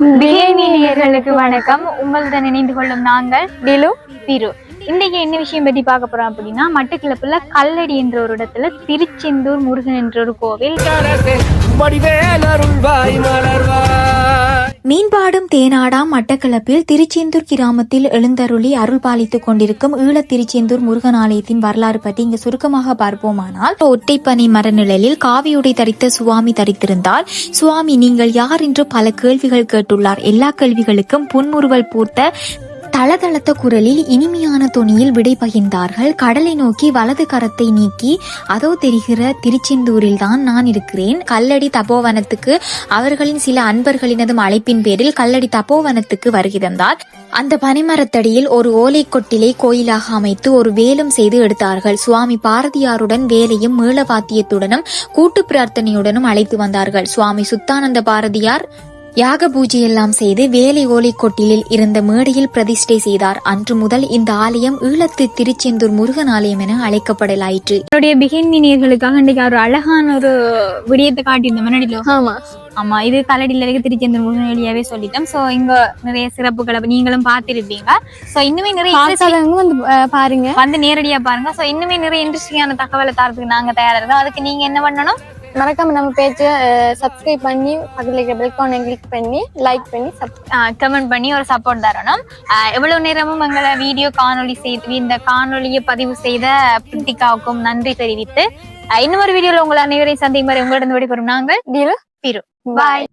நேயர்களுக்கு வணக்கம். உங்களுடன் இணைந்து கொள்ளும் நாங்கள் டிலு திரு. இன்றைக்கு என்ன விஷயம் பற்றி பார்க்க போறோம் அப்படின்னா மட்டக்கிளப்புல கல்லடி என்ற ஒரு இடத்துல திருச்செந்தூர் முருகன் என்ற ஒரு கோவில். மலர்வாய் மீன்பாடும் தேனாடாம் மட்டக்களப்பில் திருச்செந்தூர் கிராமத்தில் எழுந்தருளி அருள் பாலித்துக் கொண்டிருக்கும் ஈழத் திருச்செந்தூர் முருகன் ஆலயத்தின் வரலாறு பற்றி இங்கு சுருக்கமாக பார்ப்போமானால் ஒற்றைப்பனை மரநிழலில் காவியுடை தரித்த சுவாமி தரித்திருந்தார் சுவாமி நீங்கள் யார் என்று பல கேள்விகள் கேட்டுள்ளார். எல்லா கேள்விகளுக்கும் புன்முறுவல் பூர்த்த தளதளத்த குரலில் இனிமையான தொனியில் விடை பகிர்ந்தார்கள். கடலை நோக்கி வலது கரத்தை நீக்கி அதோ தெரிகிற திருச்செந்தூரில் தான் நான் இருக்கிறேன். கல்லடி தபோவனத்துக்கு அவர்களின் சில அன்பர்களினதும் அழைப்பின் பேரில் கல்லடி தபோவனத்துக்கு வருகிறந்தார் அந்த பனைமரத்தடியில் ஒரு ஓலை கொட்டிலை கோயிலாக அமைத்து ஒரு வேலும் செய்து எடுத்தார்கள். சுவாமி பாரதியாருடன் வேலையும் மேளவாத்தியத்துடனும் கூட்டு பிரார்த்தனையுடனும் அழைத்து வந்தார்கள். சுவாமி சுத்தானந்த பாரதியார் யாக பூஜையெல்லாம் செய்து வேலை ஓலைக்கொட்டிலில் இருந்த மேடையில் பிரதிஷ்டை செய்தார். அன்று முதல் இந்த ஆலயம் ஈழத்து திருச்செந்தூர் முருகன் ஆலயம் என அழைக்கப்படலாயிற்று. என்னுடைய பிஹேவியர்களுக்காக இன்றைக்கு ஒரு அழகான ஒரு விடயத்தை காட்டியிருந்தோம். முன்னாடிலோ ஆமா. ஆமா இது கல்லடியில் இருக்க திருச்செந்தூர் முருகன் வழியாவே சொல்லிட்டோம். ஸோ இங்க நிறைய சிறப்புகளை நீங்களும் பார்த்திருப்பீங்க. ஸோ இன்னுமே நிறைய வந்து பாருங்க. வந்து நேரடியா பாருங்க. ஸோ இன்னுமே நிறைய இன்ட்ரெஸ்டிங்கான தகவலை தரதுக்கு நாங்க தயாரா இருக்கோம். அதுக்கு நீங்க என்ன பண்ணணும்? மறக்காம நம்ம பேஜை சப்ஸ்கிரைப் பண்ணி பக்கத்துல இருக்கிற பெல்கானை கிளிக் பண்ணி லைக் பண்ணி சப் கமெண்ட் பண்ணி ஒரு சப்போர்ட் தரணும் எவ்வளவு நேரமும் எங்களை வீடியோ காணொளி செய்து இந்த காணொளியை பதிவு செய்த பிரித்திகாவுக்கும் நன்றி தெரிவித்து இன்னொரு வீடியோல உங்களை அனைவரையும் சந்திக்கும் வரை உங்களிடம் விடைபெறும் நாங்கள் திரு பாய்